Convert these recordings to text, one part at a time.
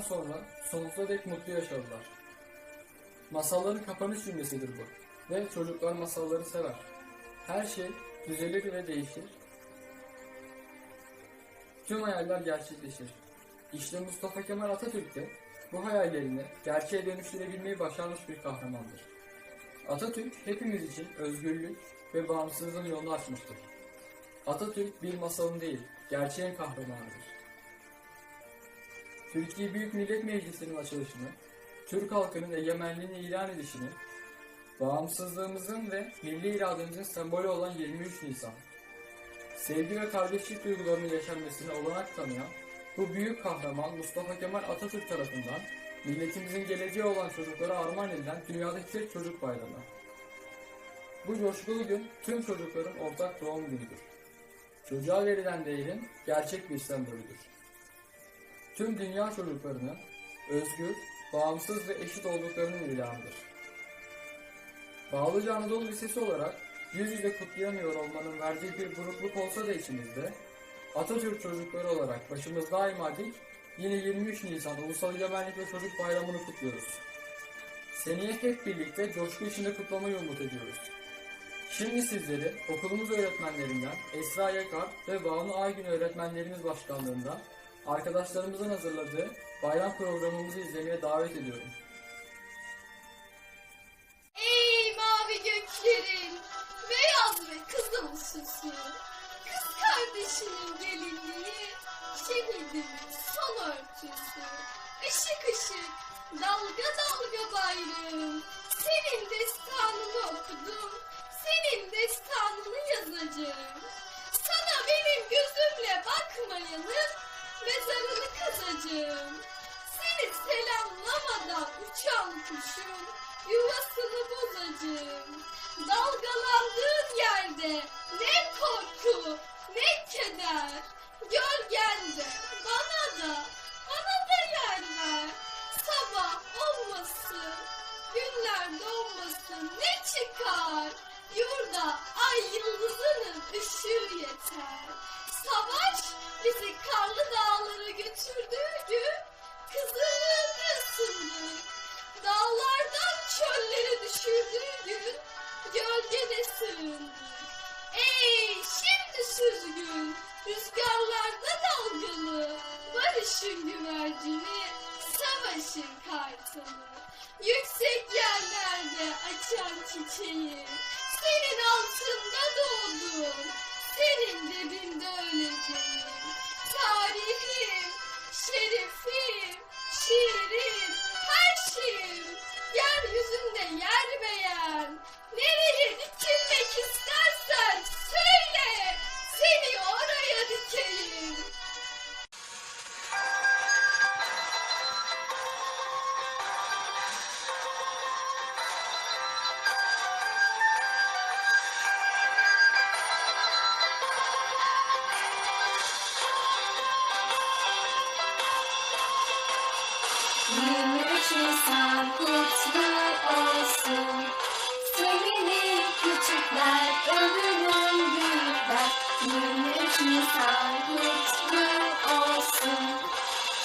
Günden sonra sonsuza dek mutlu yaşadılar. Masalların kapanış cümlesidir bu. Ve çocuklar masalları sever. Her şey düzelir ve değişir. Tüm hayaller gerçekleşir. İşte Mustafa Kemal Atatürk de bu hayallerini gerçeğe dönüştürebilmeyi başarmış bir kahramandır. Atatürk hepimiz için özgürlük ve bağımsızlığın yolunu açmıştır. Atatürk bir masalın değil, gerçeğin kahramanıdır. Türkiye Büyük Millet Meclisi'nin açılışını, Türk halkının egemenliğini ilan edişini, bağımsızlığımızın ve milli irademizin sembolü olan 23 Nisan, sevgi ve kardeşlik duygularının yaşanmasına olanak tanıyan bu büyük kahraman Mustafa Kemal Atatürk tarafından milletimizin geleceği olan çocuklara armağan edilen dünyadaki tek çocuk bayramı. Bu coşkulu gün tüm çocukların ortak doğum günüdür. Çocuğa verilen değerin gerçek bir sembolüdür. Tüm dünya çocuklarının özgür, bağımsız ve eşit olduklarının ilanıdır. Bağlıca Anadolu Lisesi olarak yüz yüze kutlayamıyor olmanın verdiği bir burukluk olsa da içimizde, Atatürk çocukları olarak başımız daima dik, yine 23 Nisan Ulusal Egemenlik ve Çocuk Bayramı'nı kutluyoruz. Seneye hep birlikte coşku içinde kutlamayı umut ediyoruz. Şimdi sizleri okulumuz öğretmenlerinden Esra Yakar ve Banu Aygün öğretmenlerimiz başkanlığında arkadaşlarımızın hazırladığı bayram programımızı izlemeye davet ediyorum. Ey mavi göklerin, beyaz ve kızıl süsü, kız kardeşinin gelinliği, şehidimin son örtüsü, ışık ışık, dalga dalga bayrağım, senin destanını okudum, senin destanını yazacağım. Sana benim gözümle bakmayanın mezarını kazacağım. Seni selamlamadan uçan kuşun yuvasını bozacağım. Dalgalandığın yerde ne korku ne keder. Gölgende bana da bana da yer ver. Sabah olmasın günler doğmasın ne çıkar. Yurda ay yıldızının ışığı yeter. Savaş bizi karlı dağlara kartalı. Yüksek yerlerde açan çiçeği, senin altında doğdum, senin dibinde öleceğim. Tarihim, şerefim, şiirim, her şeyim, yeryüzünde yer beğen. Yirmi Nisan kutlu olsun. Sevinin küçükler, övünün büyükler. 23 Nisan olsun.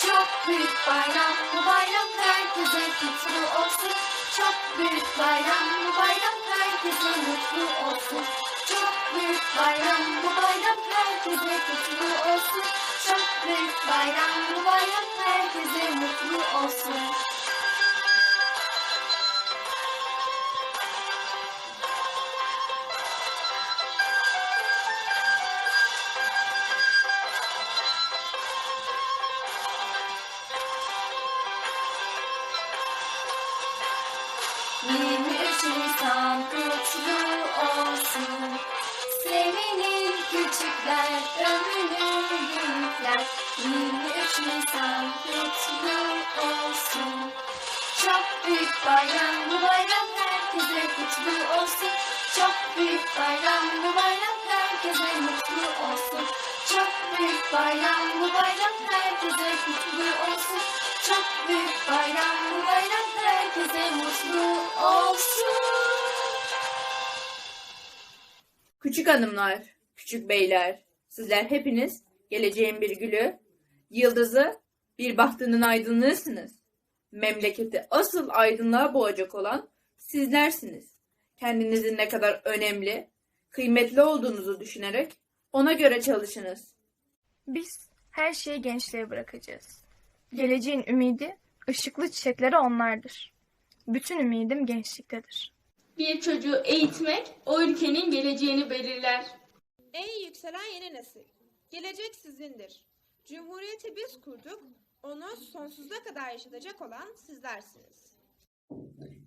Çok büyük bayram, bu bayram herkese kutlu olsun. Çok büyük bayram, bu bayram herkese mutlu olsun. Çok büyük bayram, bu bayram herkese kutlu olsun. Çok büyük bayram, bu bayram herkese mutlu olsun. Kutlu olsun. Sevinin küçükler, övünün büyükler. 23 Nisan kutlu olsun. Çok büyük bayram, bu bayram herkese kutlu olsun. Çok büyük bayram, bu bayram herkese mutlu olsun. Çok büyük bayram, bu bayram herkese kutlu olsun. Çok büyük bayram, bu bayram herkese mutlu olsun. Küçük hanımlar, küçük beyler, sizler hepiniz geleceğin bir gülü, yıldızı Bir bahtının aydınlığısınız. Memleketi asıl aydınlığa boğacak olan sizlersiniz. Kendinizin ne kadar önemli, kıymetli olduğunuzu düşünerek ona göre çalışınız. Biz her şeyi gençlere bırakacağız. Geleceğin ümidi, ışıklı çiçekleri onlardır. Bütün ümidim gençliktedir. Bir çocuğu eğitmek o ülkenin geleceğini belirler. Ey yükselen yeni nesil! Gelecek sizindir. Cumhuriyeti biz kurduk, onu sonsuza kadar yaşatacak olan sizlersiniz.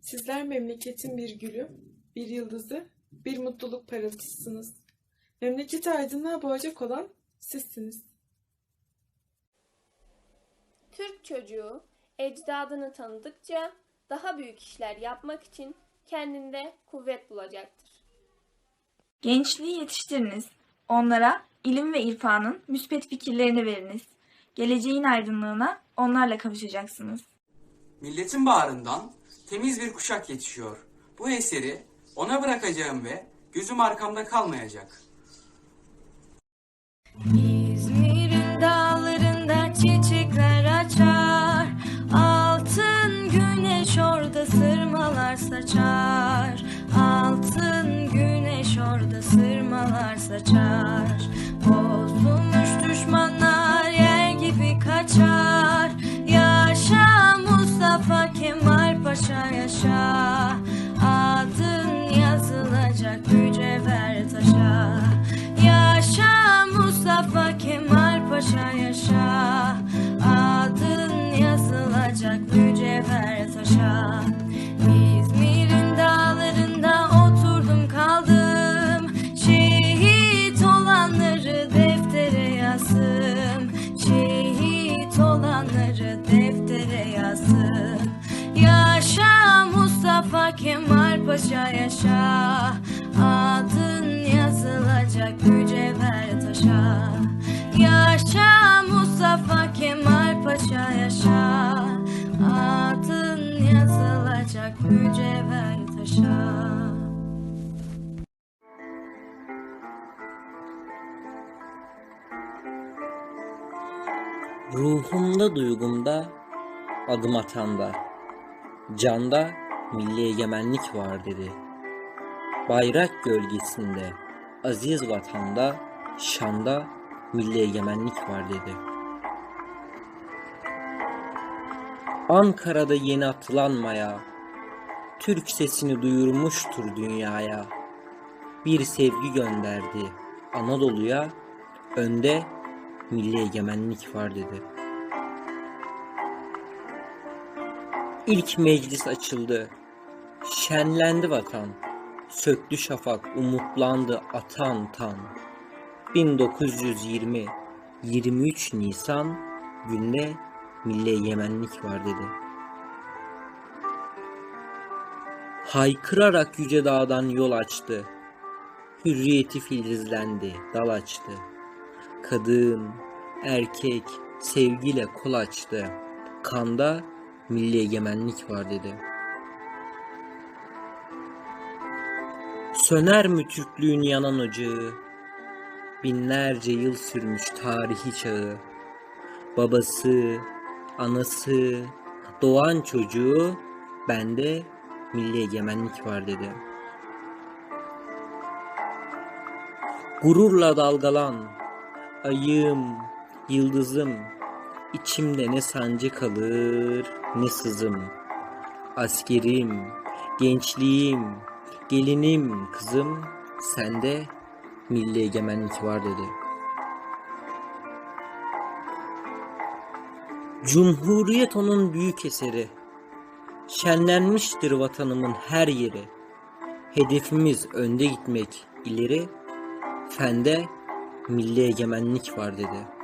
Sizler memleketin bir gülü, bir yıldızı, bir mutluluk parıltısısınız. Memleketi aydınlığa boğacak olan sizsiniz. Türk çocuğu ecdadını tanıdıkça daha büyük işler yapmak için kendinde kuvvet bulacaktır. Gençliği yetiştiriniz. Onlara ilim ve irfanın müspet fikirlerini veriniz. Geleceğin aydınlığına onlarla kavuşacaksınız. Milletin bağrından temiz bir kuşak yetişiyor. Bu eseri ona bırakacağım ve gözüm arkamda kalmayacak. Paşa yaşa Adın yazılacak mücevher taşa Yaşa Mustafa Kemal Paşa yaşa Adın yazılacak mücevher taşa Ruhumda duygumda adım atanda Canda milli egemenlik var dedi Bayrak gölgesinde aziz vatanda Şanda milli egemenlik var dedi Ankara'da yeni atılanmaya Türk sesini duyurmuştur dünyaya Bir sevgi gönderdi Anadolu'ya Önde milli egemenlik var dedi. İlk meclis açıldı. Şenlendi vatan. Söktü şafak, umutlandı atan tan. 1920 23 Nisan günde milli egemenlik var dedi. Haykırarak yüce dağdan yol açtı. Hürriyeti filizlendi, dal açtı. Kadın, erkek sevgiyle kol açtı. Kanda milli egemenlik var dedi. Söner mü Türklüğün yanan ocağı? Binlerce yıl sürmüş tarihi çağı. Babası, anası, doğan çocuğu bende milli egemenlik var dedi. Gururla dalgalan, ayım, yıldızım, içimde ne sancı kalır ne sızım. Askerim, gençliğim, gelinim, kızım, sende milli egemenlik var dedi. Cumhuriyet onun büyük eseri. Şenlenmiştir vatanımın her yeri. Hedefimiz önde gitmek ileri. Fende milli egemenlik var dedi.